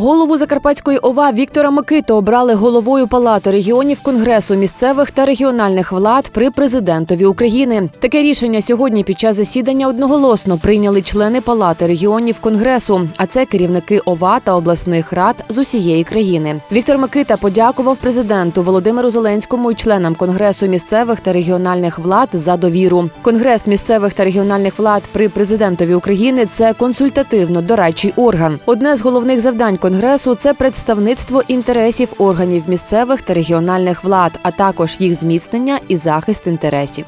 Голову Закарпатської ОВА Віктора Микиту обрали головою Палати регіонів Конгресу місцевих та регіональних влад при президентові України. Таке рішення сьогодні під час засідання одноголосно прийняли члени Палати регіонів Конгресу, а це керівники ОВА та обласних рад з усієї країни. Віктор Микита подякував президенту Володимиру Зеленському і членам Конгресу місцевих та регіональних влад за довіру. Конгрес місцевих та регіональних влад при президентові України це консультативно-дорадчий орган. Одне з головних завдань конгресу це представництво інтересів органів місцевих та регіональних влад, а також їх зміцнення і захист інтересів.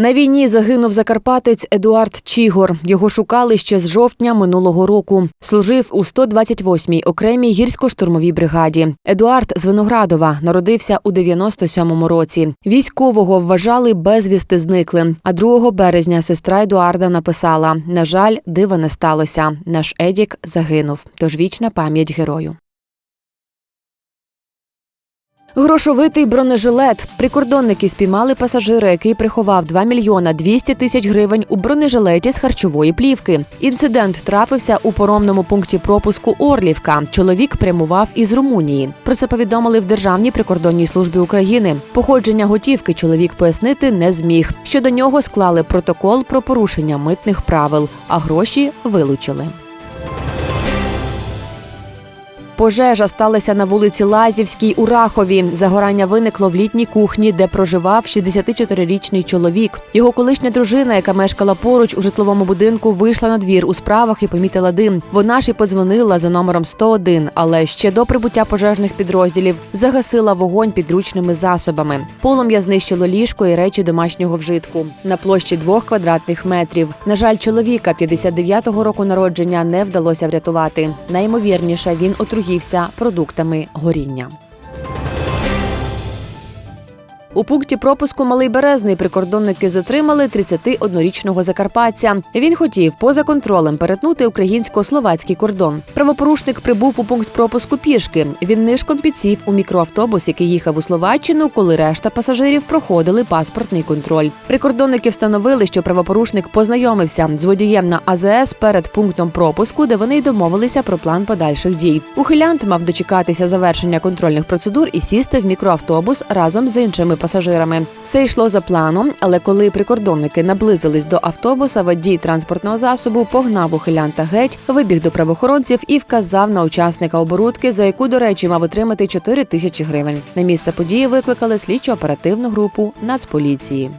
На війні загинув закарпатець Едуард Чігор. Його шукали ще з жовтня минулого року. Служив у 128-й окремій гірсько-штурмовій бригаді. Едуард з Виноградова народився у 97-му році. Військового вважали безвісти зниклим. А 2 березня сестра Едуарда написала: на жаль, дива не сталося. Наш Едік загинув. Тож вічна пам'ять герою. Грошовитий бронежилет. Прикордонники спіймали пасажира, який приховав 2 мільйона 200 тисяч гривень у бронежилеті з харчової плівки. Інцидент трапився у поромному пункті пропуску Орлівка. Чоловік прямував із Румунії. Про це повідомили в Державній прикордонній службі України. Походження готівки чоловік пояснити не зміг. Щодо нього склали протокол про порушення митних правил, а гроші вилучили. Пожежа сталася на вулиці Лазівській у Рахові. Загорання виникло в літній кухні, де проживав 64-річний чоловік. Його колишня дружина, яка мешкала поруч у житловому будинку, вийшла на двір у справах і помітила дим. Вона ж і подзвонила за номером 101, але ще до прибуття пожежних підрозділів загасила вогонь підручними засобами. Полум'я знищило ліжко і речі домашнього вжитку на площі двох квадратних метрів. На жаль, чоловіка 59-го року народження не вдалося врятувати. Найімовірніше він отруївся продуктами горіння. У пункті пропуску Малий Березний прикордонники затримали 31-річного закарпатця. Він хотів поза контролем перетнути українсько-словацький кордон. Правопорушник прибув у пункт пропуску пішки. Він нишком підсів у мікроавтобус, який їхав у Словаччину, коли решта пасажирів проходили паспортний контроль. Прикордонники встановили, що правопорушник познайомився з водієм на АЗС перед пунктом пропуску, де вони й домовилися про план подальших дій. Ухилянт мав дочекатися завершення контрольних процедур і сісти в мікроавтобус разом з іншими пасажирами. Все йшло за планом, але коли прикордонники наблизились до автобуса, водій транспортного засобу погнав ухилянта геть, вибіг до правоохоронців і вказав на учасника оборудки, за яку, до речі, мав отримати 4 тисячі гривень. На місце події викликали слідчо-оперативну групу Нацполіції.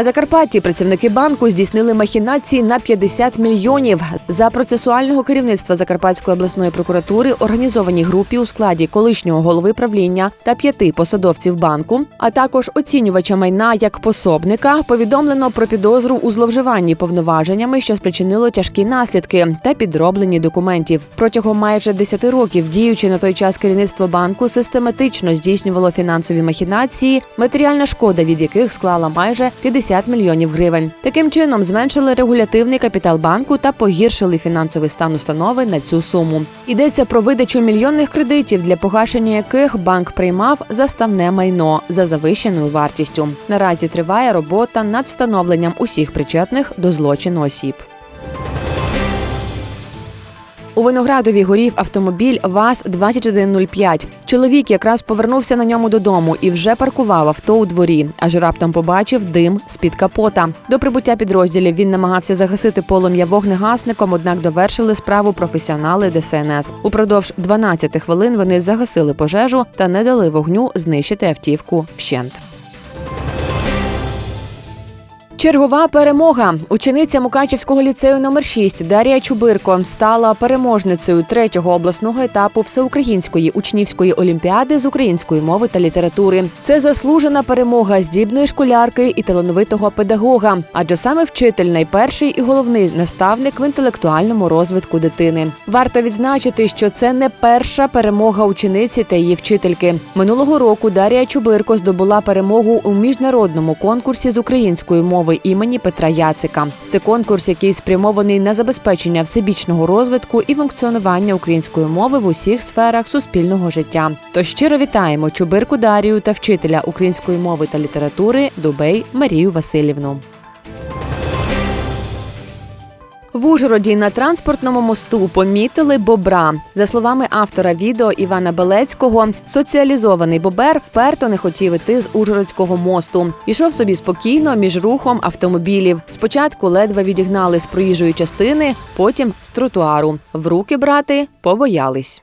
На Закарпатті працівники банку здійснили махінації на 50 мільйонів. За процесуального керівництва Закарпатської обласної прокуратури організованій групі у складі колишнього голови правління та п'яти посадовців банку, а також оцінювача майна як пособника, повідомлено про підозру у зловживанні повноваженнями, що спричинило тяжкі наслідки та підроблені документів. Протягом майже 10 років діючи на той час керівництво банку систематично здійснювало фінансові махінації, матеріальна шкода від яких склала майже 50 мільйонів гривень. Таким чином зменшили регулятивний капітал банку та погіршили фінансовий стан установи на цю суму. Йдеться про видачу мільйонних кредитів, для погашення яких банк приймав заставне майно за завищеною вартістю. Наразі триває робота над встановленням усіх причетних до злочину осіб. У Виноградові горів автомобіль ВАЗ-2105. Чоловік якраз повернувся на ньому додому і вже паркував авто у дворі, аж раптом побачив дим з-під капота. До прибуття підрозділів він намагався загасити полум'я вогнегасником, однак довершили справу професіонали ДСНС. Упродовж 12 хвилин вони загасили пожежу та не дали вогню знищити автівку вщент. Чергова перемога. Учениця Мукачівського ліцею номер 6 Дарія Чубирко стала переможницею третього обласного етапу всеукраїнської учнівської олімпіади з української мови та літератури. Це заслужена перемога здібної школярки і талановитого педагога, адже саме вчитель найперший і головний наставник в інтелектуальному розвитку дитини. Варто відзначити, що це не перша перемога учениці та її вчительки. Минулого року Дарія Чубирко здобула перемогу у міжнародному конкурсі з української мови мови імені Петра Яцика. Це конкурс, який спрямований на забезпечення всебічного розвитку і функціонування української мови в усіх сферах суспільного життя. Тож щиро вітаємо Чубирку Дарію та вчителя української мови та літератури Дубей Марію Васильівну. В Ужгороді на транспортному мосту помітили бобра. За словами автора відео Івана Белецького, соціалізований бобер вперто не хотів іти з Ужгородського мосту. Ішов собі спокійно між рухом автомобілів. Спочатку ледве відігнали з проїжджої частини, потім з тротуару. В руки брати побоялись.